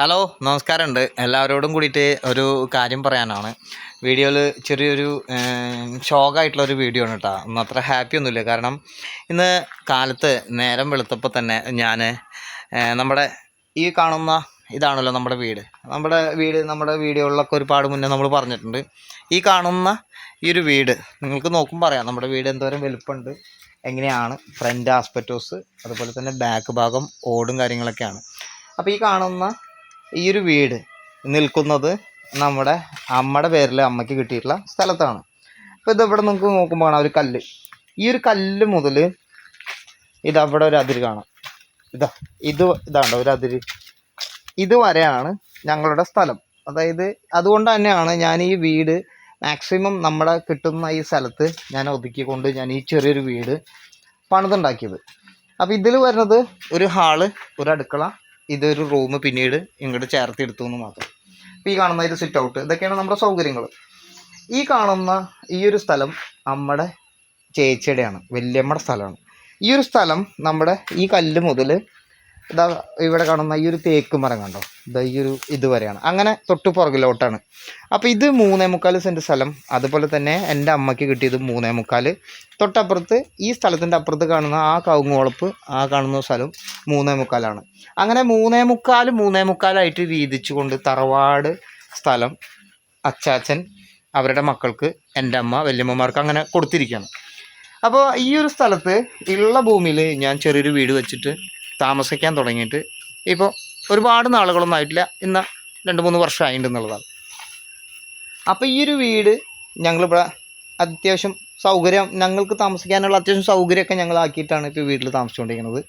Hello നമസ്കാരമുണ്ട്. എല്ലാവരോടും കൂടിയിട്ട് ഒരു കാര്യം പറയാനാണ്. വീഡിയോയിൽ ചെറിയൊരു ഷോക്കായിട്ടുള്ള ഒരു വീഡിയോ ആണ് കേട്ടോ ഒന്നും അത്ര ഹാപ്പി ഒന്നുമില്ല. കാരണം ഇന്ന് കാലത്ത് നേരം വെളുത്തപ്പോൾ തന്നെ ഞാൻ നമ്മുടെ ഈ കാണുന്ന ഇതാണല്ലോ നമ്മുടെ വീട്. നമ്മുടെ വീട് നമ്മുടെ വീഡിയോകളിലൊക്കെ ഒരുപാട് മുന്നേ നമ്മൾ പറഞ്ഞിട്ടുണ്ട്. ഈ കാണുന്ന ഈ ഒരു വീട് നിങ്ങൾക്ക് നോക്കുമ്പോൾ അറിയാം. നമ്മുടെ വീട് എന്തോരം വലുപ്പമുണ്ട്. എങ്ങനെയാണ്? ഫ്രണ്ട് ആസ്പെറ്റോസ് അതുപോലെ തന്നെ ബാക്ക് ഭാഗം ഓടും കാര്യങ്ങളൊക്കെയാണ്. അപ്പോൾ ഈ കാണുന്ന ഈ ഒരു വീട് നിൽക്കുന്നത് നമ്മുടെ അമ്മയുടെ പേരിൽ അമ്മയ്ക്ക് കിട്ടിയിട്ടുള്ള സ്ഥലത്താണ്. അപ്പോൾ ഇതവിടെ നമുക്ക് നോക്കുമ്പോൾ കാണാം ഒരു കല്ല്. ഈ ഒരു കല്ല് മുതൽ ഇതവിടെ ഒരു അതിര് കാണാം. ഇതാ ഇത് ഇതാണ്ടോ ഒരു അതിര്. ഇതുവരെയാണ് ഞങ്ങളുടെ സ്ഥലം. അതായത് അതുകൊണ്ട് തന്നെയാണ് ഞാൻ ഈ വീട് മാക്സിമം നമ്മുടെ കിട്ടുന്ന ഈ സ്ഥലത്ത് ഞാൻ ഒതുക്കിക്കൊണ്ട് ഞാൻ ഈ ചെറിയൊരു വീട് പണിതുണ്ടാക്കിയത്. അപ്പോൾ ഇതിൽ വരുന്നത് ഒരു ഹാൾ ഒരു അടുക്കള ഇതൊരു റൂം പിന്നീട് ഇങ്ങോട്ട് ചേർത്ത് എടുത്തു എന്ന് മാത്രം. അപ്പോൾ ഈ കാണുന്ന ഇത് സിറ്റ് ഔട്ട് ഇതൊക്കെയാണ് നമ്മുടെ സൗകര്യങ്ങൾ. ഈ കാണുന്ന ഈ ഒരു സ്ഥലം നമ്മുടെ ചേച്ചിയുടെയാണ് വല്യമ്മയുടെ സ്ഥലമാണ്. ഈ ഒരു സ്ഥലം നമ്മുടെ ഈ കല്ല് മുതൽ ഇതാ ഇവിടെ കാണുന്ന ഈ ഒരു തേക്ക് മരം കണ്ടോ? ഇതാ ഈ ഒരു ഇതുവരെയാണ് അങ്ങനെ തൊട്ട് പുറകിലോട്ടാണ്. അപ്പോൾ ഇത് മൂന്നേ മുക്കാൽ സെന്റ് സ്ഥലം. അതുപോലെ തന്നെ എന്റെ അമ്മയ്ക്ക് കിട്ടിയത് മൂന്നേ മുക്കാൽ തൊട്ടപ്പുറത്ത് ഈ സ്ഥലത്തിന്റെ അപ്പുറത്ത് കാണുന്ന ആ കവുങ്ങോളപ്പ് ആ കാണുന്ന സ്ഥലം മൂന്നേ മുക്കാലാണ്. അങ്ങനെ മൂന്നേ മുക്കാൽ മൂന്നേ മുക്കാലായിട്ട് വീതിച്ചുകൊണ്ട് തറവാട് സ്ഥലം അച്ചാച്ചൻ അവരുടെ മക്കൾക്ക് എന്റെ അമ്മ വല്യമ്മമാർക്ക് അങ്ങനെ കൊടുത്തിരിക്കുകയാണ്. അപ്പോൾ ഈ ഒരു സ്ഥലത്ത് ഉള്ള ഭൂമിയിൽ ഞാൻ ചെറിയൊരു വീട് വെച്ചിട്ട് താമസിക്കാൻ തുടങ്ങിയിട്ട് ഇപ്പോൾ ഒരുപാട് നാളുകളൊന്നും ആയിട്ടില്ല. ഇന്ന് രണ്ട് മൂന്ന് വർഷമായിട്ടുണ്ടെന്നുള്ളതാണ് അപ്പോൾ ഈ ഒരു വീട് ഞങ്ങളിവിടെ അത്യാവശ്യം സൗകര്യം ഞങ്ങൾക്ക് താമസിക്കാനുള്ള അത്യാവശ്യം സൗകര്യമൊക്കെ ഞങ്ങൾ ആക്കിയിട്ടാണ് ഇപ്പോൾ വീട്ടിൽ താമസിച്ചുകൊണ്ടിരിക്കുന്നത്.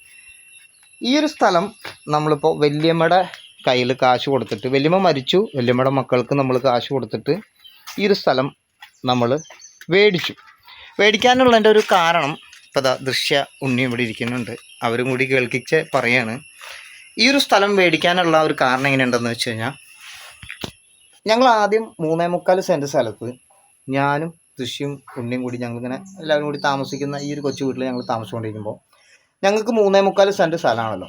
ഈ ഒരു സ്ഥലം നമ്മളിപ്പോൾ വല്യമ്മയുടെ കയ്യിൽ കാശ് കൊടുത്തിട്ട് വല്യമ്മ മരിച്ചു വല്യമ്മയുടെ മക്കൾക്ക് നമ്മൾ കാശ് കൊടുത്തിട്ട് ഈ ഒരു സ്ഥലം നമ്മൾ മേടിച്ചു. മേടിക്കാനുള്ളതിന്റെ ഒരു കാരണം ഇപ്പോൾ ദൃശ്യ ഉണ്ണി ഇവിടെ ഇരിക്കുന്നുണ്ട്. അവരും കൂടി കേൾക്കിച്ച് പറയാണ്. ഈ ഒരു സ്ഥലം മേടിക്കാനുള്ള ഒരു കാരണം എങ്ങനെയുണ്ടെന്ന് വെച്ച് കഴിഞ്ഞാൽ ഞങ്ങൾ ആദ്യം മൂന്നേ മുക്കാൽ സെന്റ് സ്ഥലത്ത് ഞാനും ദൃശ്യവും ഉണ്ണിയും കൂടി ഞങ്ങളിങ്ങനെ എല്ലാവരും കൂടി താമസിക്കുന്ന ഈ ഒരു കൊച്ചു വീട്ടിൽ ഞങ്ങൾ താമസിച്ചുകൊണ്ടിരിക്കുമ്പോൾ ഞങ്ങൾക്ക് മൂന്നേ മുക്കാൽ സെന്റ് സ്ഥലമാണല്ലോ.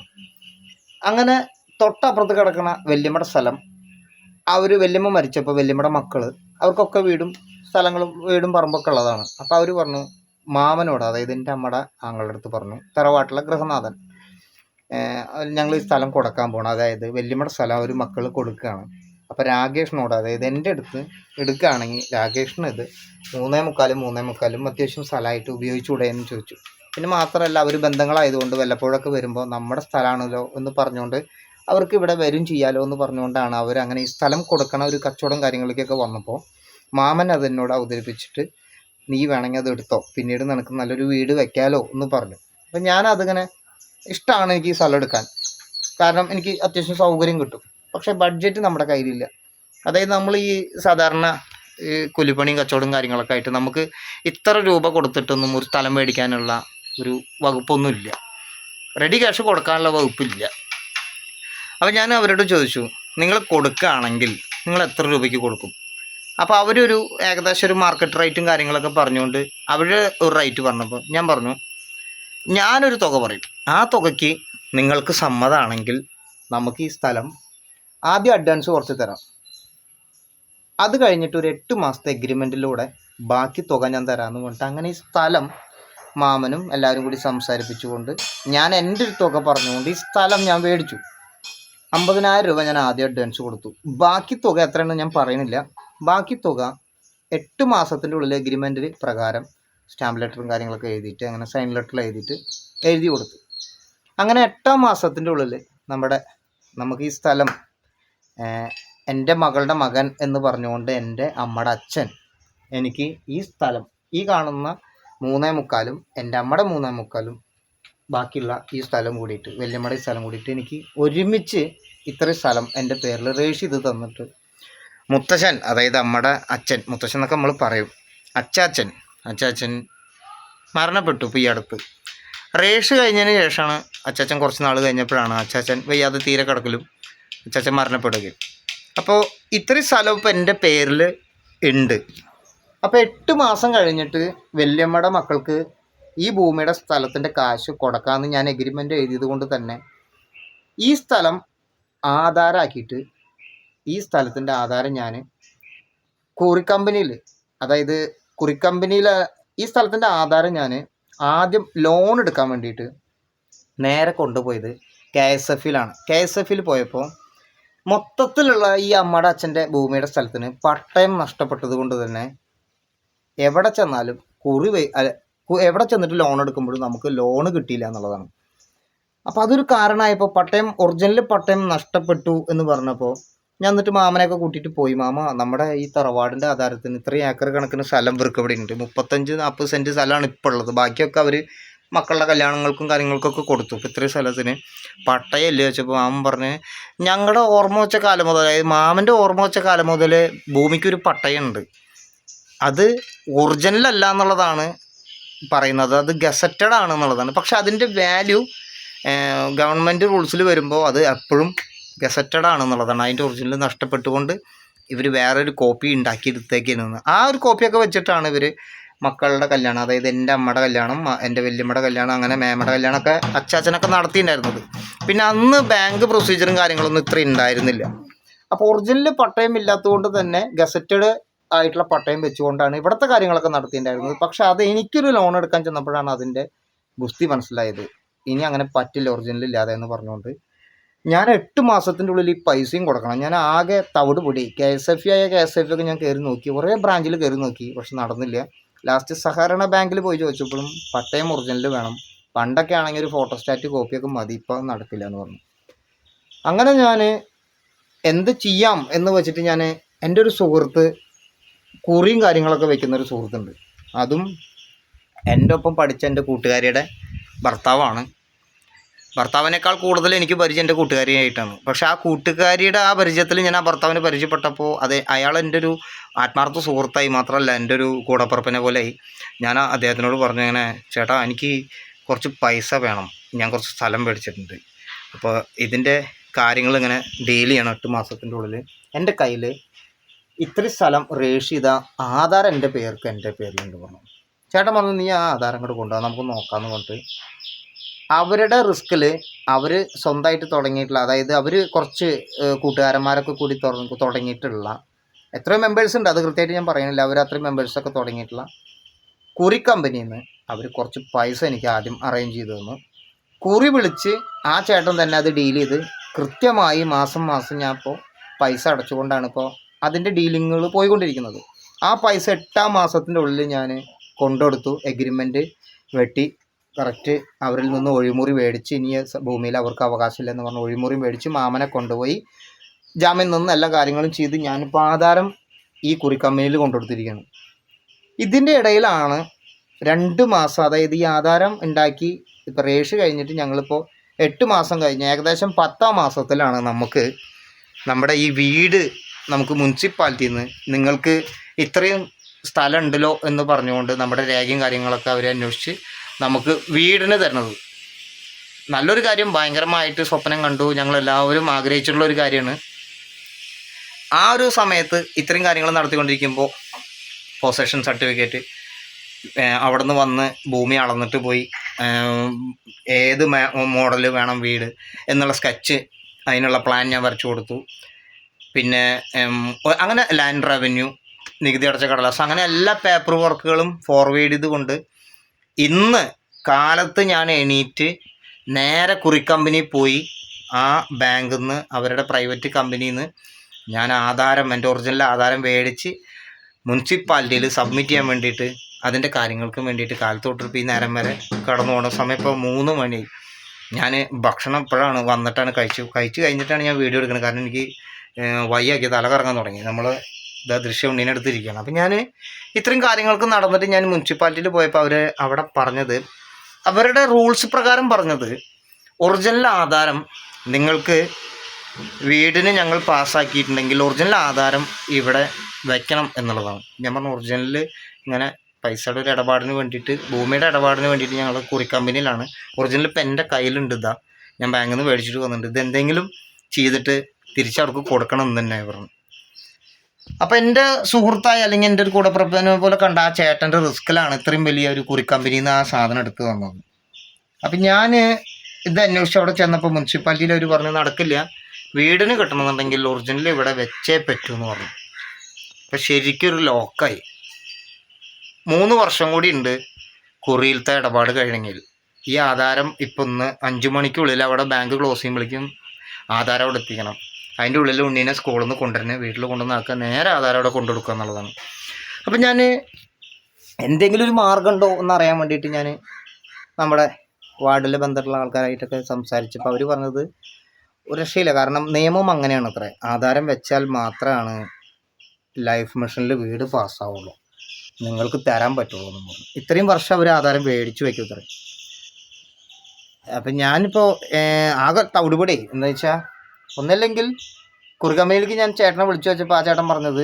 അങ്ങനെ തൊട്ടപ്പുറത്ത് കിടക്കുന്ന വല്യമ്മയുടെ സ്ഥലം അവർ വല്യമ്മ മരിച്ചപ്പോൾ വല്യമ്മയുടെ മക്കൾ അവർക്കൊക്കെ വീടും സ്ഥലങ്ങളും വീടും പറമ്പൊക്കെ ഉള്ളതാണ്. അപ്പോൾ അവർ പറഞ്ഞു മാമനോട് അതായത് എന്റെ അമ്മയുടെ ആങ്ങളുടെ അടുത്ത് പറഞ്ഞു തറവാട്ടിലെ ഗൃഹനാഥൻ. ഞങ്ങൾ ഈ സ്ഥലം കൊടുക്കാൻ പോകണം അതായത് വല്യമ്മയുടെ സ്ഥലം അവർ മക്കൾ കൊടുക്കുകയാണ് അപ്പോൾ രാകേഷിനോട് അതായത് എന്റെ അടുത്ത് എടുക്കുകയാണെങ്കിൽ രാകേഷിന് ഇത് മൂന്നേ മുക്കാലും മൂന്നേ മുക്കാലും അത്യാവശ്യം സ്ഥലമായിട്ട് ഉപയോഗിച്ചുകൂടെ എന്ന് ചോദിച്ചു. പിന്നെ മാത്രമല്ല അവർ ബന്ധങ്ങളായതുകൊണ്ട് വല്ലപ്പോഴൊക്കെ വരുമ്പോൾ നമ്മുടെ സ്ഥലമാണല്ലോ എന്ന് പറഞ്ഞുകൊണ്ട് അവർക്ക് ഇവിടെ വരും ചെയ്യാലോ എന്ന് പറഞ്ഞുകൊണ്ടാണ് അവർ അങ്ങനെ ഈ സ്ഥലം കൊടുക്കണ ഒരു കച്ചവടം കാര്യങ്ങളിലേക്കൊക്കെ വന്നപ്പോൾ മാമൻ അതെന്നോട് അവതരിപ്പിച്ചിട്ട് നീ വേണമെങ്കിൽ അത് എടുത്തോ. പിന്നീട് നിനക്ക് നല്ലൊരു വീട് വെക്കാലോ എന്ന് പറഞ്ഞു. അപ്പം ഞാനതിങ്ങനെ ഇഷ്ടമാണ് എനിക്ക് ഈ സ്ഥലം എടുക്കാൻ. കാരണം എനിക്ക് അത്യാവശ്യം സൗകര്യം കിട്ടും. പക്ഷേ ബഡ്ജറ്റ് നമ്മുടെ കയ്യിലില്ല. അതായത് നമ്മൾ ഈ സാധാരണ കൂലിപ്പണിയും കച്ചവടം കാര്യങ്ങളൊക്കെ ആയിട്ട് നമുക്ക് ഇത്ര രൂപ കൊടുത്തിട്ടൊന്നും ഒരു സ്ഥലം മേടിക്കാനുള്ള ഒരു വകുപ്പൊന്നുമില്ല. റെഡി ക്യാഷ് കൊടുക്കാനുള്ള വകുപ്പില്ല. അപ്പോൾ ഞാൻ അവരോട് ചോദിച്ചു നിങ്ങൾ കൊടുക്കുകയാണെങ്കിൽ നിങ്ങൾ എത്ര രൂപയ്ക്ക് കൊടുക്കും? അപ്പോൾ അവരൊരു ഏകദേശം ഒരു മാർക്കറ്റ് റേറ്റും കാര്യങ്ങളൊക്കെ പറഞ്ഞുകൊണ്ട് അവർ ഒരു റേറ്റ് പറഞ്ഞപ്പോൾ ഞാൻ പറഞ്ഞു ഞാനൊരു തുക പറയും. ആ തുകയ്ക്ക് നിങ്ങൾക്ക് സമ്മതമാണെങ്കിൽ നമുക്ക് ഈ സ്ഥലം ആദ്യം അഡ്വാൻസ് കുറച്ച് തരാം. അത് കഴിഞ്ഞിട്ട് ഒരു എട്ട് മാസത്തെ എഗ്രിമെന്റിലൂടെ ബാക്കി തുക ഞാൻ തരാമെന്ന് പറഞ്ഞിട്ട് അങ്ങനെ ഈ സ്ഥലം മാമനും എല്ലാവരും കൂടി സംസാരിപ്പിച്ചുകൊണ്ട് ഞാൻ എന്റെ ഒരു തുക പറഞ്ഞുകൊണ്ട് ഈ സ്ഥലം ഞാൻ മേടിച്ചു. അമ്പതിനായിരം രൂപ ഞാൻ ആദ്യം അഡ്വാൻസ് കൊടുത്തു. ബാക്കി തുക എത്രയാണെന്ന് ഞാൻ പറയുന്നില്ല. ബാക്കി തുക എട്ട് മാസത്തിന്റെ ഉള്ളിൽ എഗ്രിമെന്റിൽ പ്രകാരം സ്റ്റാമ്പ് ലെറ്ററും കാര്യങ്ങളൊക്കെ എഴുതിയിട്ട് അങ്ങനെ സൈൻ ലെറ്ററിൽ എഴുതിയിട്ട് എഴുതി കൊടുത്തു. അങ്ങനെ എട്ടാം മാസത്തിന്റെ ഉള്ളിൽ നമ്മുടെ നമുക്ക് ഈ സ്ഥലം എന്റെ മകളുടെ മകൻ എന്ന് പറഞ്ഞുകൊണ്ട് എന്റെ അമ്മയുടെ അച്ഛൻ എനിക്ക് ഈ സ്ഥലം ഈ കാണുന്ന മൂന്നേ മുക്കാലും എന്റെ അമ്മയുടെ മൂന്നേ മുക്കാലും ബാക്കിയുള്ള ഈ സ്ഥലം കൂടിയിട്ട് വല്യമ്മയുടെ ഈ സ്ഥലം കൂടിയിട്ട് എനിക്ക് ഒരുമിച്ച് ഇത്രയും സ്ഥലം എന്റെ പേരിൽ രജിസ്റ്റർ ചെയ്ത് തന്നിട്ട് മുത്തശ്ശൻ അതായത് നമ്മുടെ അച്ഛൻ മുത്തശ്ശൻ എന്നൊക്കെ നമ്മൾ പറയും. അച്ചാച്ചൻ അച്ചാച്ചൻ മരണപ്പെട്ടു ഇപ്പോൾ ഈ അടുത്ത്. റേഷ് കഴിഞ്ഞതിന് ശേഷമാണ് അച്ചാച്ചൻ കുറച്ച് നാൾ കഴിഞ്ഞപ്പോഴാണ് അച്ചാച്ചൻ വയ്യാതെ തീരെ കിടക്കലും അച്ചാച്ചൻ മരണപ്പെടുകയും. അപ്പോൾ ഇത്രയും സ്ഥലം ഇപ്പോൾ എന്റെ പേരിൽ ഉണ്ട്. അപ്പോൾ എട്ട് മാസം കഴിഞ്ഞിട്ട് വല്യമ്മയുടെ മക്കൾക്ക് ഈ ഭൂമിയുടെ സ്ഥലത്തിന്റെ കാശ് കൊടുക്കാമെന്ന് ഞാൻ എഗ്രിമെന്റ് എഴുതിയത് കൊണ്ട് തന്നെ ഈ സ്ഥലം ആധാരമാക്കിയിട്ട് ഈ സ്ഥലത്തിന്റെ ആധാരം ഞാൻ കുറിക്കമ്പനിയിൽ അതായത് കുറിക്കമ്പനിയിൽ ഈ സ്ഥലത്തിന്റെ ആധാരം ഞാൻ ആദ്യം ലോൺ എടുക്കാൻ വേണ്ടിയിട്ട് നേരെ കൊണ്ടുപോയത് കെ എസ് എഫിലാണ് കെ എസ് എഫിൽ പോയപ്പോൾ മൊത്തത്തിലുള്ള ഈ അമ്മയുടെ അച്ഛന്റെ ഭൂമിയുടെ സ്ഥലത്തിന് പട്ടയം നഷ്ടപ്പെട്ടത് കൊണ്ട് തന്നെ എവിടെ ചെന്നാലും കുറി എവിടെ ചെന്നിട്ട് ലോൺ എടുക്കുമ്പോഴും നമുക്ക് ലോൺ കിട്ടിയില്ല എന്നുള്ളതാണ്. അപ്പോൾ അതൊരു കാരണമായപ്പോൾ പട്ടയം ഒറിജിനൽ പട്ടയം നഷ്ടപ്പെട്ടു എന്ന് പറഞ്ഞപ്പോൾ ഞാൻ എന്നിട്ട് മാമനെയൊക്കെ കൂട്ടിയിട്ട് പോയി. മാമ നമ്മുടെ ഈ തറവാടിന്റെ ആധാരത്തിന് ഇത്രയും ഏക്കർ കണക്കിന് സ്ഥലം ഇവർക്ക് ഇവിടെ ഉണ്ട്. മുപ്പത്തഞ്ച് നാൽപ്പത് സെന്റ് സ്ഥലമാണ് ഇപ്പോൾ ഉള്ളത്. ബാക്കിയൊക്കെ അവർ മക്കളുടെ കല്യാണങ്ങൾക്കും കാര്യങ്ങൾക്കൊക്കെ കൊടുത്തു. ഇപ്പോൾ ഇത്രയും സ്ഥലത്തിന്. പട്ടയല്ലേ വെച്ചപ്പോൾ മാമൻ പറഞ്ഞ് ഞങ്ങളുടെ ഓർമ്മ വെച്ച കാലം മുതൽ അതായത് മാമന്റെ ഓർമ്മ വെച്ച കാലം മുതൽ ഭൂമിക്കൊരു പട്ടയുണ്ട്. അത് ഒറിജിനൽ അല്ല എന്നുള്ളതാണ് പറയുന്നത്. അത് ഗസറ്റഡ് ആണ് എന്നുള്ളതാണ്. പക്ഷെ അതിന്റെ വാല്യൂ ഗവൺമെന്റ് റൂൾസിൽ വരുമ്പോൾ അത് എപ്പോഴും ഗസറ്റഡ് ആണെന്നുള്ളതാണ് അതിന്റെ ഒറിജിനൽ നഷ്ടപ്പെട്ടുകൊണ്ട് ഇവർ വേറൊരു കോപ്പി ഉണ്ടാക്കിയെടുത്തേക്കായിരുന്നു ആ ഒരു കോപ്പിയൊക്കെ വെച്ചിട്ടാണ് ഇവർ മക്കളുടെ കല്യാണം അതായത് എന്റെ അമ്മയുടെ കല്യാണം എന്റെ വല്യമ്മയുടെ കല്യാണം അങ്ങനെ മേമ്മയുടെ കല്യാണമൊക്കെ അച്ചാച്ചനൊക്കെ നടത്തിയിട്ടുണ്ടായിരുന്നത്. പിന്നെ അന്ന് ബാങ്ക് പ്രൊസീജിയറും കാര്യങ്ങളൊന്നും ഇത്ര ഉണ്ടായിരുന്നില്ല. അപ്പോൾ ഒറിജിനൽ പട്ടയം ഇല്ലാത്തതുകൊണ്ട് തന്നെ ഗസറ്റഡ് ആയിട്ടുള്ള പട്ടയം വെച്ചുകൊണ്ടാണ് ഇവിടുത്തെ കാര്യങ്ങളൊക്കെ നടത്തിയിട്ടുണ്ടായിരുന്നത്. പക്ഷേ അത് എനിക്കൊരു ലോൺ എടുക്കാൻ ചെന്നപ്പോഴാണ് അതിന്റെ ഗുസ്തി മനസ്സിലായത്. ഇനി അങ്ങനെ പറ്റില്ല ഒറിജിനൽ ഇല്ലാതെ എന്ന് പറഞ്ഞുകൊണ്ട് ഞാൻ എട്ട് മാസത്തിന്റെ ഉള്ളിൽ ഈ പൈസയും കൊടുക്കണം. ഞാൻ ആകെ തവിട് പൊടി. കെ എസ് എഫ് ആയ കെ എസ് എഫ് ഒക്കെ ഞാൻ കയറി നോക്കി. കുറേ ബ്രാഞ്ചിൽ കയറി നോക്കി പക്ഷെ നടന്നില്ല. ലാസ്റ്റ് സഹകരണ ബാങ്കിൽ പോയി ചോദിച്ചപ്പോഴും പട്ടയം ഒറിജിനൽ വേണം. പണ്ടൊക്കെ ആണെങ്കിൽ ഒരു ഫോട്ടോസ്റ്റാറ്റ് കോപ്പിയൊക്കെ മതി. ഇപ്പം നടക്കില്ല എന്ന് പറഞ്ഞു. അങ്ങനെ ഞാൻ എന്ത് ചെയ്യാം എന്ന് വെച്ചിട്ട് ഞാൻ എന്റെ ഒരു സുഹൃത്ത് കുറിയും കാര്യങ്ങളൊക്കെ വെക്കുന്ന ഒരു സുഹൃത്തുണ്ട്. അതും എന്റെ ഒപ്പം പഠിച്ച എന്റെ കൂട്ടുകാരിയുടെ ഭർത്താവാണ്. ഭർത്താവിനേക്കാൾ കൂടുതൽ എനിക്ക് പരിചയം എന്റെ കൂട്ടുകാരിയായിട്ടാണ്. പക്ഷെ ആ കൂട്ടുകാരിയുടെ ആ പരിചയത്തിൽ ഞാൻ ആ ഭർത്താവിനെ പരിചയപ്പെട്ടപ്പോൾ അത് അയാൾ എന്റെ ഒരു ആത്മാർത്ഥ സുഹൃത്തായി മാത്രമല്ല എന്റെ ഒരു കൂടപ്പുറപ്പിനെ പോലെയായി. ഞാൻ അദ്ദേഹത്തിനോട് പറഞ്ഞു ഇങ്ങനെ ചേട്ടാ എനിക്ക് കുറച്ച് പൈസ വേണം. ഞാൻ കുറച്ച് സ്ഥലം മേടിച്ചിട്ടുണ്ട്. അപ്പോൾ ഇതിന്റെ കാര്യങ്ങൾ ഇങ്ങനെ ഡീൽ ചെയ്യണം എട്ട് മാസത്തിന്റെ ഉള്ളിൽ. എന്റെ കയ്യിൽ ഇത്ര സ്ഥലം രജിസ്റ്റർ ചെയ്ത ആധാരം എന്റെ പേർക്ക് എന്റെ പേരിലുണ്ട് പറഞ്ഞു. ചേട്ടൻ പറഞ്ഞു നീ ആ ആധാരം കൂടെ കൊണ്ടുപോകാം നമുക്ക് നോക്കാമെന്ന് പറഞ്ഞിട്ട് അവരുടെ റിസ്കിൽ അവർ സ്വന്തമായിട്ട് തുടങ്ങിയിട്ടുള്ള അതായത് അവർ കുറച്ച് കൂട്ടുകാരന്മാരൊക്കെ കൂടി തുടങ്ങിയിട്ടുള്ള എത്രയോ മെമ്പേഴ്സ് ഉണ്ട് അത് കൃത്യമായിട്ട് ഞാൻ പറയുന്നില്ല അവർ അത്രയും മെമ്പേഴ്സൊക്കെ തുടങ്ങിയിട്ടുള്ള കുറി കമ്പനിയിൽ നിന്ന് അവർ കുറച്ച് പൈസ എനിക്ക് ആദ്യം അറേഞ്ച് ചെയ്തു തന്നു. കുറി വിളിച്ച് ആ ചേട്ടൻ തന്നെ അത് ഡീൽ ചെയ്ത് കൃത്യമായി മാസം മാസം ഞാൻ ഇപ്പോൾ പൈസ അടച്ചുകൊണ്ടാണ് ഇപ്പോൾ അതിന്റെ ഡീലിങ്ങുകൾ പോയിക്കൊണ്ടിരിക്കുന്നത്. ആ പൈസ എട്ടാം മാസത്തിന്റെ ഉള്ളിൽ ഞാൻ കൊണ്ടുകൊടുത്തു എഗ്രിമെന്റ് വെട്ടി. കറക്റ്റ് അവരിൽ നിന്ന് ഒഴിമുറി മേടിച്ച് ഇനി ഭൂമിയിൽ അവർക്ക് അവകാശമില്ലെന്ന് പറഞ്ഞ് ഒഴിമുറി മേടിച്ച് മാമനെ കൊണ്ടുപോയി ജാമ്യം നിന്ന് എല്ലാ കാര്യങ്ങളും ചെയ്ത് ഞാനിപ്പോൾ ആധാരം ഈ കുറി കമ്പനിയിൽ കൊണ്ടുകൊടുത്തിരിക്കുകയാണ്. ഇതിന്റെ ഇടയിലാണ് രണ്ട് മാസം അതായത് ഈ ആധാരം ഉണ്ടാക്കി ഇപ്പോൾ റേഷ് കഴിഞ്ഞിട്ട് ഞങ്ങളിപ്പോൾ എട്ട് മാസം കഴിഞ്ഞ് ഏകദേശം പത്താം മാസത്തിലാണ് നമുക്ക് നമ്മുടെ ഈ വീട് നമുക്ക് മുനിസിപ്പാലിറ്റിയിൽ നിന്ന് നിങ്ങൾക്ക് ഇത്രയും സ്ഥലം ഉണ്ടല്ലോ എന്ന് പറഞ്ഞുകൊണ്ട് നമ്മുടെ രേഖയും കാര്യങ്ങളൊക്കെ അവർ അന്വേഷിച്ച് നമുക്ക് വീടിന് തരുന്നത്. നല്ലൊരു കാര്യം ഭയങ്കരമായിട്ട് സ്വപ്നം കണ്ടു. ഞങ്ങൾ എല്ലാവരും ആഗ്രഹിച്ചിട്ടുള്ള ഒരു കാര്യമാണ്. ആ ഒരു സമയത്ത് ഇത്രയും കാര്യങ്ങൾ നടത്തിക്കൊണ്ടിരിക്കുമ്പോൾ പൊസഷൻ സർട്ടിഫിക്കറ്റ് അവിടെ നിന്ന് വന്ന് ഭൂമി അളന്നിട്ട് പോയി. ഏത് മോഡൽ വേണം വീട് എന്നുള്ള സ്കെച്ച് അതിനുള്ള പ്ലാൻ ഞാൻ വരച്ചു കൊടുത്തു. പിന്നെ അങ്ങനെ ലാൻഡ് റവന്യൂ നികുതി അടച്ച കടലാസ് അങ്ങനെ എല്ലാ പേപ്പർ വർക്കുകളും ഫോർവേഡ് ചെയ്തുകൊണ്ട് ഇന്ന് കാലത്ത് ഞാൻ എണീറ്റ് നേരെ കുറിക്കമ്പനി പോയി ആ ബാങ്കിൽ നിന്ന് അവരുടെ പ്രൈവറ്റ് കമ്പനിയിൽ നിന്ന് ഞാൻ ആധാരം എന്റെ ഒറിജിനൽ ആധാരം മേടിച്ച് മുനിസിപ്പാലിറ്റിയിൽ സബ്മിറ്റ് ചെയ്യാൻ വേണ്ടിയിട്ട് അതിന്റെ കാര്യങ്ങൾക്ക് വേണ്ടിയിട്ട് കാലത്തോട്ടിപ്പോൾ ഈ നേരം വരെ കടന്നു പോകുന്ന സമയം ഇപ്പോൾ മൂന്ന് മണി. ഞാൻ ഭക്ഷണം ഇപ്പോഴാണ് വന്നിട്ടാണ് കഴിച്ചു. കഴിച്ചു കഴിഞ്ഞിട്ടാണ് ഞാൻ വീഡിയോ എടുക്കുന്നത്. കാരണം എനിക്ക് വയ്യാക്കി തല കറങ്ങാൻ തുടങ്ങി. നമ്മൾ ഇതാ ദൃശ്യം ഉണ്ണിനെടുത്തിരിക്കുകയാണ് അപ്പം ഞാൻ ഇത്രയും കാര്യങ്ങൾക്ക് നടന്നിട്ട് ഞാൻ മുനിസിപ്പാലിറ്റിയിൽ പോയപ്പോൾ അവർ അവിടെ പറഞ്ഞത് അവരുടെ റൂൾസ് പ്രകാരം പറഞ്ഞത് ഒറിജിനൽ ആധാരം നിങ്ങൾക്ക് വീടിന് ഞങ്ങൾ പാസ്സാക്കിയിട്ടുണ്ടെങ്കിൽ ഒറിജിനൽ ആധാരം ഇവിടെ വയ്ക്കണം എന്നുള്ളതാണ്. ഞാൻ പറഞ്ഞ ഒറിജിനൽ ഇങ്ങനെ പൈസയുടെ ഒരു ഇടപാടിന് വേണ്ടിയിട്ട് ഭൂമിയുടെ ഇടപാടിന് വേണ്ടിയിട്ട് ഞങ്ങൾ കുറി കമ്പനിയിലാണ് ഒറിജിനൽ ഇപ്പം എന്റെ കയ്യിലുണ്ട് ഇതാ ഞാൻ ബാങ്കിൽ നിന്ന് മേടിച്ചിട്ട് വന്നിട്ടുണ്ട്. ഇത് എന്തെങ്കിലും ചെയ്തിട്ട് തിരിച്ചവർക്ക് കൊടുക്കണം എന്ന് തന്നെ പറഞ്ഞു അപ്പം എന്റെ സുഹൃത്തായി അല്ലെങ്കിൽ എന്റെ ഒരു കൂടപ്പിറപ്പിനെ പോലെ കണ്ട ആ ചേട്ടന്റെ റിസ്ക്കിലാണ് ഇത്രയും വലിയ ഒരു കുറി നിന്ന് ആ സാധനം എടുത്ത് തന്നത്. അപ്പം ഞാൻ ഇത് അന്വേഷിച്ച് അവിടെ ചെന്നപ്പോൾ മുനിസിപ്പാലിറ്റിയിൽ അവർ പറഞ്ഞു നടക്കില്ല. വീടിന് കിട്ടണമെന്നുണ്ടെങ്കിൽ ഒറിജിനൽ ഇവിടെ വെച്ചേ പറ്റൂ എന്ന് പറഞ്ഞു. അപ്പം ശരിക്കും ഒരു ലോക്കായി മൂന്ന് വർഷം കൂടി ഉണ്ട് കുറിയിലത്തെ ഇടപാട് കഴിഞ്ഞെങ്കിൽ ഈ ആധാരം ഇപ്പം ഇന്ന് അഞ്ച് മണിക്കുള്ളിൽ അവിടെ ബാങ്ക് ക്ലോസ് ചെയ്യുമ്പോഴേക്കും ആധാരം അവിടെ എത്തിക്കണം. അതിന്റെ ഉള്ളിൽ ഉണ്ണീനെ സ്കൂളിൽ നിന്ന് കൊണ്ടുവരുന്നത് വീട്ടിൽ കൊണ്ടുവന്ന് ആക്കുക നേരെ ആധാരം അവിടെ കൊണ്ടുകൊടുക്കുക എന്നുള്ളതാണ്. അപ്പം ഞാൻ എന്തെങ്കിലും ഒരു മാർഗം ഉണ്ടോ എന്നറിയാൻ വേണ്ടിയിട്ട് ഞാൻ നമ്മുടെ വാർഡിലെ ബന്ധമുള്ള ആൾക്കാരായിട്ടൊക്കെ സംസാരിച്ചപ്പോൾ അവർ പറഞ്ഞത് ഒരു രക്ഷയില്ല കാരണം നിയമം അങ്ങനെയാണ് അത്ര. ആധാരം വെച്ചാൽ മാത്രമാണ് ലൈഫ് മിഷനിൽ വീട് പാസ്സാവുള്ളൂ നിങ്ങൾക്ക് തരാൻ പറ്റുള്ളൂ എന്ന് പറഞ്ഞു. ഇത്രയും വർഷം അവർ ആധാരം മേടിച്ചു വയ്ക്കും അത്ര. അപ്പം ഞാനിപ്പോൾ ആകെ തവിടുപടി. എന്താ വെച്ചാൽ ഒന്നല്ലെങ്കിൽ കുറുകമ്മയിലേക്ക് ഞാൻ ചേട്ടനെ വിളിച്ചു വെച്ചപ്പോൾ ആ ചേട്ടൻ പറഞ്ഞത്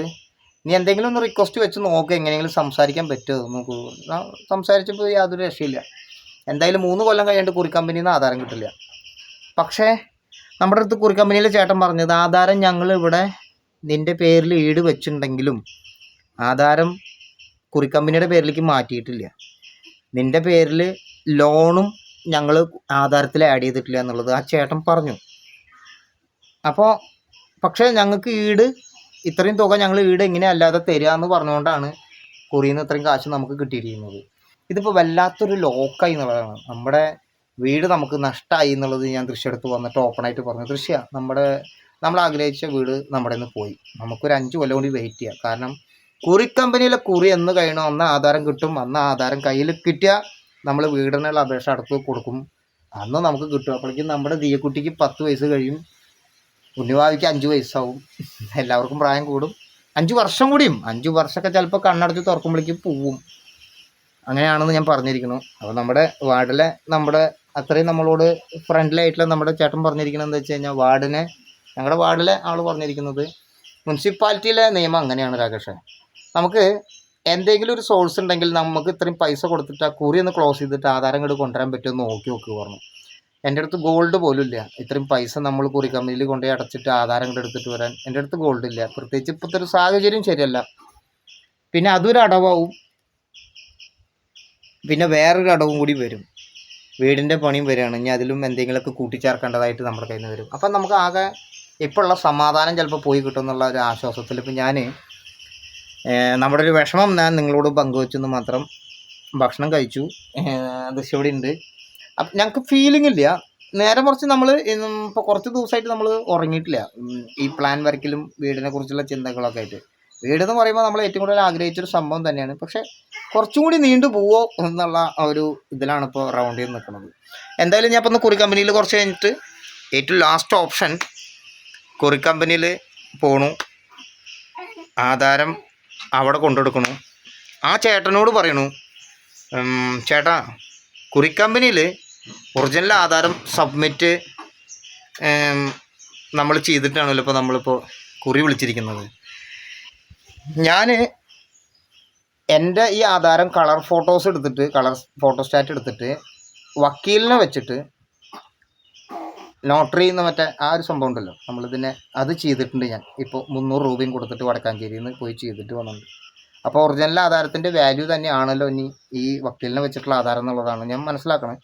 നീ എന്തെങ്കിലും ഒന്ന് റിക്വസ്റ്റ് വെച്ച് നോക്ക് എങ്ങനെയെങ്കിലും സംസാരിക്കാൻ പറ്റുമോ നോക്കൂ സംസാരിച്ചപ്പോൾ യാതൊരു രക്ഷയില്ല. എന്തായാലും മൂന്ന് കൊല്ലം കഴിഞ്ഞിട്ട് കുറി കമ്പനിയിൽ നിന്ന് ആധാരം കിട്ടില്ല. പക്ഷേ നമ്മുടെ അടുത്ത് കുറി കമ്പനിയിലെ ചേട്ടൻ പറഞ്ഞത് ആധാരം ഞങ്ങൾ ഇവിടെ നിന്റെ പേരിൽ ഈട് വെച്ചിട്ടുണ്ടെങ്കിലും ആധാരം കുറി കമ്പനിയുടെ പേരിലേക്ക് മാറ്റിയിട്ടില്ല. നിന്റെ പേരിൽ ലോണും ഞങ്ങൾ ആധാരത്തിൽ ആഡ് ചെയ്തിട്ടില്ല എന്നുള്ളത് ആ ചേട്ടൻ പറഞ്ഞു. അപ്പോൾ പക്ഷേ ഞങ്ങൾക്ക് ഈട് ഇത്രയും തുക ഞങ്ങൾ ഈട് എങ്ങനെ അല്ലാതെ തരിക എന്ന് പറഞ്ഞുകൊണ്ടാണ് കുറിയിൽ നിന്ന് ഇത്രയും കാശ് നമുക്ക് കിട്ടിയിരിക്കുന്നത്. ഇതിപ്പോൾ വല്ലാത്തൊരു ലോക്കായി എന്നുള്ളതാണ്. നമ്മുടെ വീട് നമുക്ക് നഷ്ടമായി എന്നുള്ളത് ഞാൻ ദൃശ്യമെടുത്ത് വന്നിട്ട് ഓപ്പണായിട്ട് പറഞ്ഞു. ദൃശ്യ നമ്മുടെ നമ്മൾ ആഗ്രഹിച്ച വീട് നമ്മുടെ നിന്ന് പോയി. നമുക്കൊരു അഞ്ച് കൊല്ലം കൂടി വെയിറ്റ് ചെയ്യാം. കാരണം കുറി കമ്പനിയിലെ കുറി എന്ന് കഴിയണോ അന്ന് ആധാരം കിട്ടും. അന്ന് ആധാരം കയ്യിൽ കിട്ടിയാൽ നമ്മൾ വീടിനുള്ള അപേക്ഷ അടുത്ത് കൊടുക്കും. അന്ന് നമുക്ക് കിട്ടും. അപ്പോഴേക്കും നമ്മുടെ ദിയക്കുട്ടിക്ക് പത്ത് വയസ്സ് കഴിയും. ഉണ്ണിവാവിക്ക് അഞ്ച് വയസ്സാവും. എല്ലാവർക്കും പ്രായം കൂടും. അഞ്ച് വർഷം കൂടിയും. അഞ്ച് വർഷമൊക്കെ ചിലപ്പോൾ കണ്ണടച്ച് തുറക്കുമ്പോഴേക്കും പോവും. അങ്ങനെയാണെന്ന് ഞാൻ പറഞ്ഞിരിക്കുന്നു. അപ്പോൾ നമ്മുടെ വാർഡിലെ നമ്മുടെ അത്രയും നമ്മളോട് ഫ്രണ്ട്ലി ആയിട്ടുള്ള നമ്മുടെ ചേട്ടൻ പറഞ്ഞിരിക്കുന്നത് എന്താ വെച്ച് കഴിഞ്ഞാൽ വാർഡിനെ ഞങ്ങളുടെ വാർഡിലെ ആൾ പറഞ്ഞിരിക്കുന്നത് മുനിസിപ്പാലിറ്റിയിലെ നിയമം അങ്ങനെയാണ് രാകേഷേ. നമുക്ക് എന്തെങ്കിലും ഒരു സോഴ്സ് ഉണ്ടെങ്കിൽ നമുക്ക് ഇത്രയും പൈസ കൊടുത്തിട്ട് ആ കുറി ഒന്ന് ക്ലോസ് ചെയ്തിട്ട് ആധാരം ഇങ്ങോട്ട് കൊണ്ടുവരാൻ പറ്റുമെന്ന് നോക്കി നോക്കി പറഞ്ഞു. എന്റെ അടുത്ത് ഗോൾഡ് പോലും ഇല്ല. ഇത്രയും പൈസ നമ്മൾ കുറി കമ്പനിയിൽ കൊണ്ടുപോയി അടച്ചിട്ട് ആധാരം കൂടെ എടുത്തിട്ട് വരാൻ എന്റെ അടുത്ത് ഗോൾഡ് ഇല്ല. പ്രത്യേകിച്ച് ഇപ്പോഴത്തെ ഒരു സാഹചര്യം ശരിയല്ല. പിന്നെ അതൊരു അടവാവും. പിന്നെ വേറൊരു അടവും കൂടി വരും. വീടിന്റെ പണിയും വരികയാണ്. ഇനി അതിലും എന്തെങ്കിലുമൊക്കെ കൂട്ടിച്ചേർക്കേണ്ടതായിട്ട് നമ്മുടെ കയ്യിൽ നിന്ന് വരും. അപ്പം നമുക്ക് ആകെ ഇപ്പോഴുള്ള സമാധാനം ചിലപ്പോൾ പോയി കിട്ടും എന്നുള്ള ഒരു ആശ്വാസത്തിൽ ഇപ്പം ഞാൻ നമ്മുടെ ഒരു വിഷമം ഞാൻ നിങ്ങളോട് പങ്കുവെച്ചെന്ന് മാത്രം ഭക്ഷണം കഴിച്ചു. ദൃശ്യവിടെ ഉണ്ട്. അപ്പം ഞങ്ങൾക്ക് ഫീലിംഗ് ഇല്ല. നേരെ കുറച്ച് നമ്മൾ ഇപ്പോൾ കുറച്ച് ദിവസമായിട്ട് നമ്മൾ ഉറങ്ങിയിട്ടില്ല. ഈ പ്ലാൻ വരയ്ക്കലും വീടിനെ കുറിച്ചുള്ള ചിന്തകളൊക്കെ ആയിട്ട്. വീട് എന്ന് പറയുമ്പോൾ നമ്മൾ ഏറ്റവും കൂടുതൽ ആഗ്രഹിച്ചൊരു സംഭവം തന്നെയാണ്. പക്ഷേ കുറച്ചും കൂടി നീണ്ടു പോവോ എന്നുള്ള ഒരു ഇതിലാണ് ഇപ്പോൾ റൗണ്ട് ചെയ്ത് നിൽക്കുന്നത്. എന്തായാലും ഞാൻ ഇപ്പം ഒന്ന് കുറി കമ്പനിയിൽ കുറച്ച് കഴിഞ്ഞിട്ട് ഏറ്റവും ലാസ്റ്റ് ഓപ്ഷൻ കുറി കമ്പനിയിൽ പോണു. ആധാരം അവിടെ കൊണ്ടുകൊടുക്കണു. ആ ചേട്ടനോട് പറയണു. ചേട്ടാ കുറി കമ്പനിയിൽ ഒറിജിനൽ ആധാരം സബ്മിറ്റ് നമ്മൾ ചെയ്തിട്ടാണല്ലോ ഇപ്പോൾ നമ്മളിപ്പോൾ കുറി വിളിച്ചിരിക്കുന്നത്. ഞാൻ എന്റെ ഈ ആധാരം കളർ ഫോട്ടോസ് എടുത്തിട്ട് കളർ ഫോട്ടോസ്റ്റാറ്റ് എടുത്തിട്ട് വക്കീലിനെ വെച്ചിട്ട് നോട്ടറി എന്ന് മറ്റേ ആ ഒരു സംഭവം ഉണ്ടല്ലോ. നമ്മളിതിനെ അത് ചെയ്തിട്ടുണ്ട് ഞാൻ. ഇപ്പോൾ മുന്നൂറ് രൂപയും കൊടുത്തിട്ട് വടക്കാഞ്ചേരിയിൽ നിന്ന് പോയി ചെയ്തിട്ട് വന്നിട്ടുണ്ട്. അപ്പോൾ ഒറിജിനൽ ആധാരത്തിന്റെ വാല്യൂ തന്നെയാണല്ലോ ഇനി ഈ വക്കീലിനെ വെച്ചിട്ടുള്ള ആധാരം എന്നുള്ളതാണ് ഞാൻ മനസ്സിലാക്കണേ.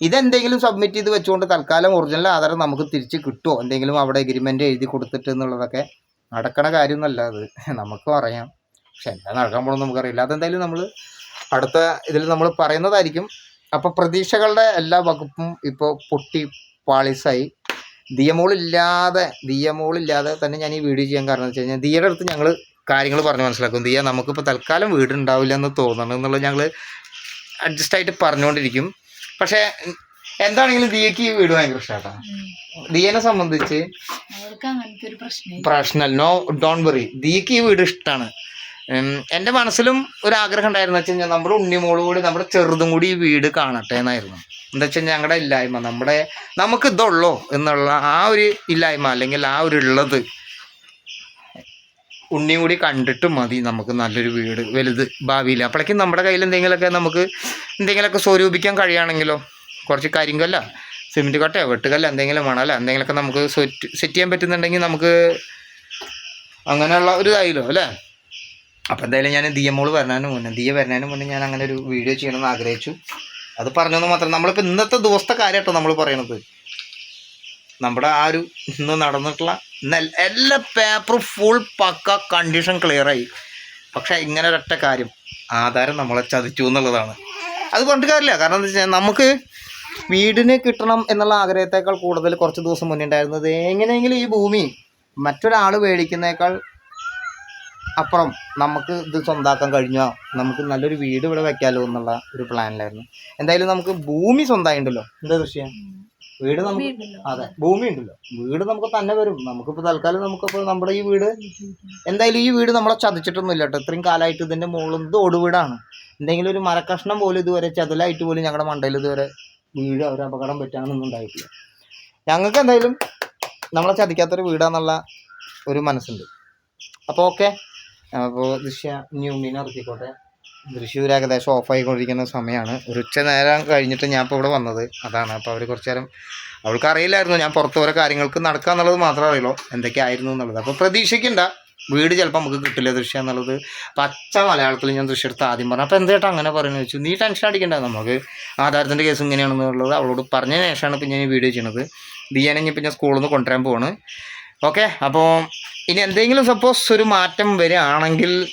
ഇതെന്തെങ്കിലും സബ്മിറ്റ് ചെയ്ത് വെച്ചുകൊണ്ട് തൽക്കാലം ഒറിജിനൽ ആധാരം നമുക്ക് തിരിച്ച് കിട്ടുമോ എന്തെങ്കിലും അവിടെ എഗ്രിമെന്റ് എഴുതി കൊടുത്തിട്ട് എന്നുള്ളതൊക്കെ നടക്കണ കാര്യമൊന്നുമല്ല അത്. നമുക്കും അറിയാം പക്ഷെ എന്താ നടക്കാൻ പോകണമെന്ന് നമുക്കറിയില്ല. അതെന്തായാലും നമ്മൾ അടുത്ത ഇതിൽ നമ്മൾ പറയുന്നതായിരിക്കും. അപ്പോൾ പ്രതീക്ഷകളുടെ എല്ലാ വകുപ്പും ഇപ്പോൾ പൊട്ടി പാളിസായി. ദിയമോളില്ലാതെ ദിയമോളില്ലാതെ തന്നെ ഞാൻ ഈ വീഡിയോ ചെയ്യാൻ കാരണം വെച്ച് കഴിഞ്ഞാൽ ദിയയുടെ അടുത്ത് ഞങ്ങൾ കാര്യങ്ങൾ പറഞ്ഞ് മനസ്സിലാക്കും. ദിയ നമുക്കിപ്പോൾ തൽക്കാലം വീടുണ്ടാവില്ല എന്ന് തോന്നണം എന്നുള്ളത് ഞങ്ങൾ അഡ്ജസ്റ്റ് ആയിട്ട് പറഞ്ഞുകൊണ്ടിരിക്കും പക്ഷേ എന്താണെങ്കിലും ദിയക്ക് ഈ വീട് ഭയങ്കര ഇഷ്ടാട്ടാ. ദിയനെ സംബന്ധിച്ച് പ്രശ്നം പ്രശ്നൽ നോ ഡോൺ വറി ദിയക്ക് ഈ വീട് ഇഷ്ടമാണ് എന്റെ മനസ്സിലും ഒരു ആഗ്രഹം ഉണ്ടായിരുന്നു. വെച്ച് കഴിഞ്ഞാൽ നമ്മുടെ ഉണ്ണിമോൾ കൂടി നമ്മുടെ ചെറുതും കൂടി ഈ വീട് കാണട്ടെ എന്നായിരുന്നു. എന്താ വെച്ചാൽ ഞങ്ങളുടെ ഇല്ലായ്മ നമ്മുടെ നമുക്ക് ഇതുള്ളോ എന്നുള്ള ആ ഒരു ഇല്ലായ്മ അല്ലെങ്കിൽ ആ ഒരു ഉള്ളത്. ഉണ്ണിയും കൂടി കണ്ടിട്ട് മതി നമുക്ക് നല്ലൊരു വീട്. വലുത് ഭാവിയിൽ അപ്പോഴേക്കും നമ്മുടെ കയ്യിൽ എന്തെങ്കിലുമൊക്കെ നമുക്ക് എന്തെങ്കിലുമൊക്കെ സ്വരൂപിക്കാൻ കഴിയുകയാണെങ്കിലോ കുറച്ച് കരിങ്കല്ല സിമെന്റ് കട്ടയോ വെട്ടുകല്ല എന്തെങ്കിലും വേണമല്ലോ എന്തെങ്കിലുമൊക്കെ നമുക്ക് സെറ്റ് ചെയ്യാൻ പറ്റുന്നുണ്ടെങ്കിൽ നമുക്ക് അങ്ങനെയുള്ള ഒരു ഇതായില്ലോ അല്ലേ? അപ്പോൾ എന്തായാലും ഞാൻ ദിയമോൾ വരണതിന് മുന്നേ ദിയ വരുന്നതിന് മുന്നേ ഞാൻ അങ്ങനെ ഒരു വീഡിയോ ചെയ്യണമെന്ന് ആഗ്രഹിച്ചു. അത് പറഞ്ഞെന്ന് മാത്രം. നമ്മളിപ്പോൾ ഇന്നത്തെ ദിവസത്തെ കാര്യം കേട്ടോ നമ്മൾ പറയണത്. നമ്മുടെ ആ ഒരു ഇന്ന് നടന്നിട്ടുള്ള എല്ലാ പേപ്പറും ഫുൾ പക്ക കണ്ടീഷൻ ക്ലിയറായി പക്ഷേ ഇങ്ങനെ ഒരൊറ്റ കാര്യം ആധാരം നമ്മളെ ചതിച്ചു എന്നുള്ളതാണ്. അത് പറഞ്ഞിട്ട് കാര്യമില്ല. കാരണം എന്താ വെച്ചാൽ നമുക്ക് വീടിന് കിട്ടണം എന്നുള്ള ആഗ്രഹത്തേക്കാൾ കൂടുതൽ കുറച്ച് ദിവസം മുന്നേ ഉണ്ടായിരുന്നത് എങ്ങനെയെങ്കിലും ഈ ഭൂമി മറ്റൊരാൾ മേടിക്കുന്നേക്കാൾ അപ്പുറം നമുക്ക് ഇത് സ്വന്താക്കാൻ കഴിഞ്ഞോ. നമുക്ക് നല്ലൊരു വീട് ഇവിടെ വെക്കാലോ എന്നുള്ള ഒരു പ്ലാനിലായിരുന്നു എന്തായാലും നമുക്ക് ഭൂമി സ്വന്തമായിട്ടുണ്ടല്ലോ. എന്താ ദൃശ്യം? വീട് നമുക്ക് അതെ ഭൂമി ഉണ്ടല്ലോ വീട് നമുക്ക് തന്നെ വരും. നമുക്കിപ്പോൾ തൽക്കാലം നമുക്കിപ്പോൾ നമ്മുടെ ഈ വീട് എന്തായാലും ഈ വീട് നമ്മളെ ചതിച്ചിട്ടൊന്നുമില്ല കേട്ടോ. ഇത്രയും കാലമായിട്ട് ഇതിന്റെ മുകളിൽ ഇത് ഓടുവീടാണ് എന്തെങ്കിലും ഒരു മരക്കഷ്ണം പോലും ഇതുവരെ ചതലായിട്ട് പോലും ഞങ്ങളുടെ മണ്ടയിൽ ഇതുവരെ വീട് ഒരു അപകടം പറ്റാനൊന്നും ഉണ്ടായിട്ടില്ല. ഞങ്ങൾക്ക് എന്തായാലും നമ്മളെ ചതിക്കാത്തൊരു വീടാന്നുള്ള ഒരു മനസ്സുണ്ട്. അപ്പോൾ ഓക്കെ. അപ്പോൾ ദൃശ്യ ന്യൂമീനെ ഇറക്കിക്കോട്ടെ. തൃശ്ശൂർ ഏകദേശം ഓഫായിക്കൊണ്ടിരിക്കുന്ന സമയമാണ്. ഒരു ഉച്ച നേരം കഴിഞ്ഞിട്ട് ഞാൻ ഇപ്പോൾ ഇവിടെ വന്നത്. അതാണ്. അപ്പോൾ അവർ കുറച്ച് നേരം അവൾക്ക് അറിയില്ലായിരുന്നു ഞാൻ പുറത്ത് ഓരോ കാര്യങ്ങൾക്ക് നടക്കുക എന്നുള്ളത് മാത്രമേ അറിയുള്ളൂ. എന്തൊക്കെ ആയിരുന്നു എന്നുള്ളത്. അപ്പോൾ പ്രതീക്ഷിക്കണ്ട. വീട് ചിലപ്പോൾ നമുക്ക് കിട്ടില്ല ദൃശ്യം എന്നുള്ളത്. പച്ച മലയാളത്തിൽ ഞാൻ ദൃശ്യം എടുത്ത് ആദ്യം പറഞ്ഞു. അപ്പോൾ എന്തായിട്ട് അങ്ങനെ പറയുന്നത് വെച്ചു നീ ടെൻഷൻ അടിക്കണ്ട. നമുക്ക് ആധാരത്തിന്റെ കേസ് ഇങ്ങനെയാണെന്നുള്ളത് അവളോട് പറഞ്ഞ ശേഷമാണ് ഇപ്പം ഞാൻ ഈ വീഡിയോ ചെയ്യണത്. ദിയാനെ ഇപ്പം ഞാൻ സ്കൂളിൽ നിന്ന് കൊണ്ടുവരാൻ പോവാണ്. ഓക്കെ. അപ്പോൾ ഇനി എന്തെങ്കിലും സപ്പോസ് ഒരു മാറ്റം വരികയാണെങ്കിൽ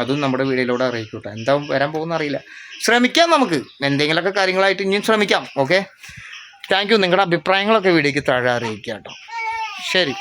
അതും നമ്മുടെ വീഡിയോയിലൂടെ കേട്ടോ എന്താ വരാൻ പോകുന്ന അറിയില്ല. ശ്രമിക്കാം നമുക്ക്. എന്തെങ്കിലുമൊക്കെ കാര്യങ്ങളായിട്ട് ഇനിയും ശ്രമിക്കാം ഓക്കെ താങ്ക് യു നിങ്ങളുടെ അഭിപ്രായങ്ങളൊക്കെ വീഡിയോയ്ക്ക് താഴെ അറിയിക്കാം കേട്ടോ. ശരി.